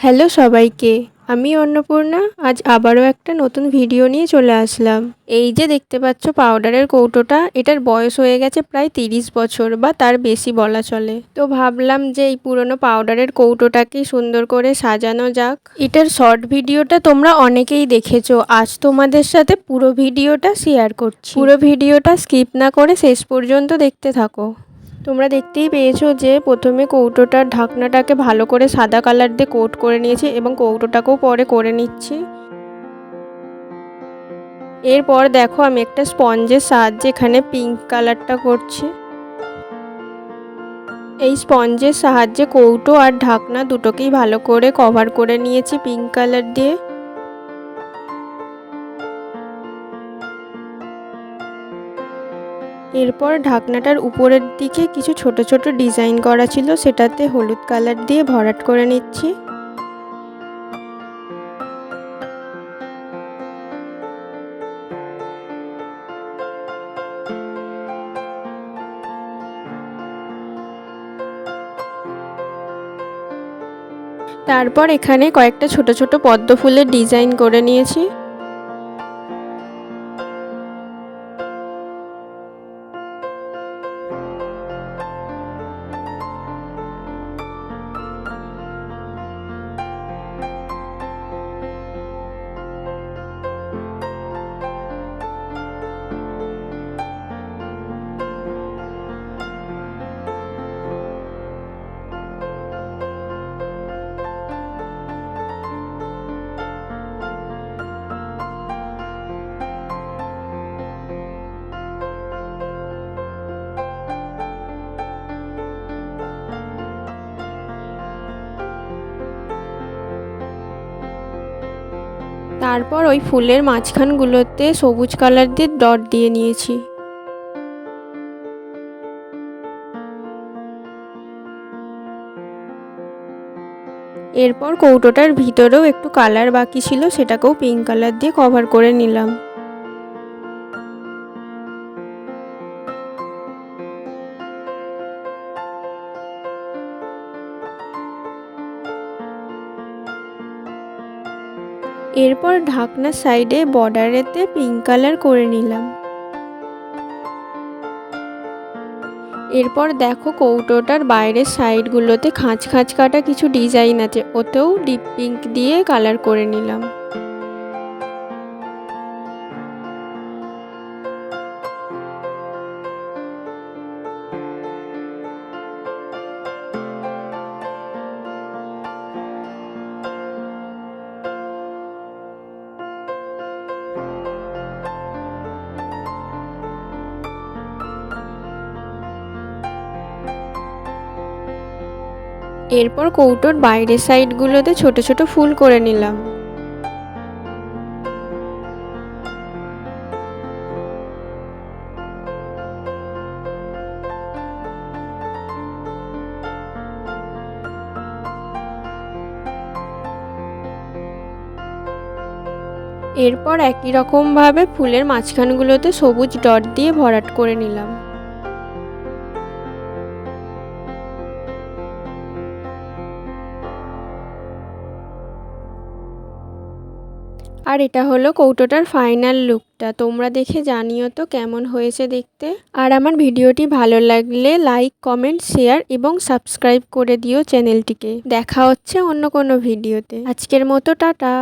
Hello সবাইকে, আমি অন্নপূর্ণা, আজ আবারও একটা নতুন ভিডিও নিয়ে চলে আসলাম। এই যে দেখতে পাচ্ছ পাউডারের কৌটোটা, এটার বয়স হয়ে গেছে প্রায় তিরিশ বছর বা তার বেশি বলা চলে। তো ভাবলাম যে এই পুরনো পাউডারের কৌটোটাকে সুন্দর করে সাজানো যাক। এটার শর্ট ভিডিওটা তোমরা অনেকেই দেখেছ, আজ তোমাদের সাথে পুরো ভিডিওটা শেয়ার করছি। পুরো ভিডিওটা স্কিপ না করে শেষ পর্যন্ত দেখতে থাকো। তোমরা দেখতেই পেয়েছ যে প্রথমে কৌটোটার ঢাকনাটাকে ভালো করে সাদা কালার দিয়ে কোট করে নিয়েছি এবং কৌটোটাকেও পরে করে নিচ্ছি। এরপর দেখো আমি একটা স্পঞ্জের সাহায্যে এখানে পিঙ্ক কালারটা করছি। এই স্পঞ্জের সাহায্যে কৌটো আর ঢাকনা দুটোকেই ভালো করে কভার করে নিয়েছি পিঙ্ক কালার দিয়ে। এরপর ঢাকনাটার উপরের দিকে কিছু ছোট ছোট ডিজাইন করা ছিল, সেটাতে হলুদ কালার দিয়ে ভরাট করে নিচ্ছি। তারপর এখানে কয়েকটা ছোট ছোট পদ্ম ফুলের ডিজাইন করে নিয়েছি। তারপর ওই ফুলের মাঝখানগুলোতে সবুজ কালার দিয়ে ডট দিয়ে নিয়েছি। এরপর কৌটোটার ভিতরেও একটু কালার বাকি ছিল, সেটাকেও পিঙ্ক কালার দিয়ে কভার করে নিলাম। এরপর ঢাকনা সাইডে বর্ডারেতে পিঙ্ক কালার করে নিলাম। এরপর দেখো কৌটোটার বাইরের সাইডগুলোতে খাঁচ খাঁচ কাটা কিছু ডিজাইন আছে, ওতেও ডিপ পিঙ্ক দিয়ে কালার করে নিলাম। এরপর কৌটোর বাইরের সাইডগুলোতে ছোট ছোট ফুল করে নিলাম। এরপর একই রকমভাবে ফুলের মাঝখানগুলোতে সবুজ ডট দিয়ে ভরাট করে নিলাম। আর এটা হলো কৌটোটার ফাইনাল লুকটা তোমরা দেখে জানিও তো কেমন হয়েছে দেখতে। আর আমার ভিডিওটি ভালো লাগলে লাইক কমেন্ট শেয়ার এবং সাবস্ক্রাইব করে দিও চ্যানেলটিকে। দেখা হচ্ছে অন্য কোনো ভিডিওতে। আজকের মতো টাটা।